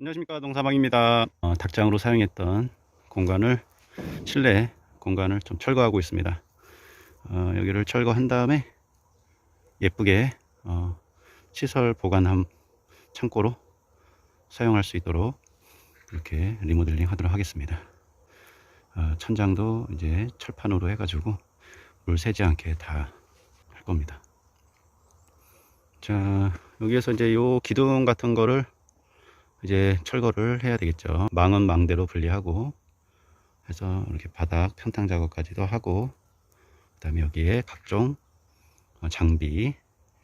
안녕하십니까 농사방입니다. 어, 닭장으로 사용했던 공간을 실내 공간을 좀 철거하고 있습니다. 어, 여기를 철거한 다음에 예쁘게 어, 시설 보관함 창고로 사용할 수 있도록 이렇게 리모델링 하도록 하겠습니다. 어, 천장도 이제 철판으로 해가지고 물 새지 않게 다 할 겁니다. 자 여기에서 이제 요 기둥 같은 거를 이제 철거를 해야 되겠죠. 망은 망대로 분리하고 해서 이렇게 바닥 평탕 작업까지도 하고 그 다음에 여기에 각종 어, 장비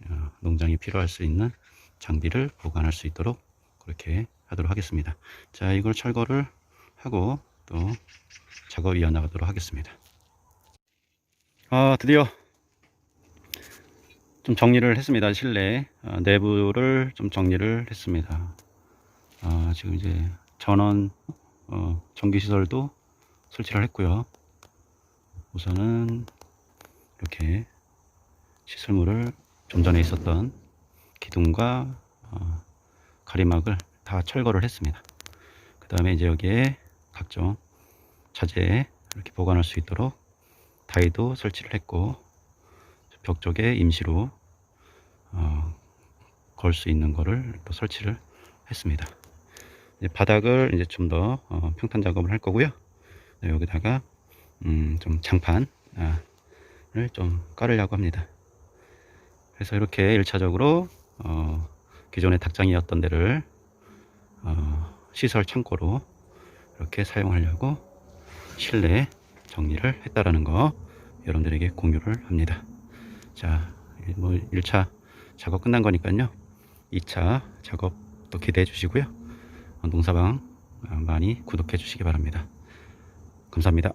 어, 농장이 필요할 수 있는 장비를 보관할 수 있도록 그렇게 하도록 하겠습니다. 자 이걸 철거를 하고 또 작업이 이어나가도록 하겠습니다. 아 드디어 좀 정리를 했습니다. 실내 어, 내부를 좀 정리를 했습니다. 아, 지금 이제 전원 어, 전기 시설도 설치를 했고요. 우선은 이렇게 시설물을 좀 전에 있었던 기둥과 어, 가리막을 다 철거를 했습니다. 그 다음에 이제 여기에 각종 자재 이렇게 보관할 수 있도록 다이도 설치를 했고 벽 쪽에 임시로 어, 걸 수 있는 거를 또 설치를 했습니다. 바닥을 이제 좀더 어, 평탄 작업을 할 거고요. 네, 여기다가 음, 좀 장판을 좀 깔으려고 합니다. 그래서 이렇게 1차적으로 어, 기존의 닭장이었던 데를 어, 시설 창고로 이렇게 사용하려고 실내 정리를 했다라는 거 여러분들에게 공유를 합니다. 자, 뭐 1차 작업 끝난 거니까요. 2차 작업도 기대해 주시고요. 농사방 많이 구독해 주시기 바랍니다. 감사합니다.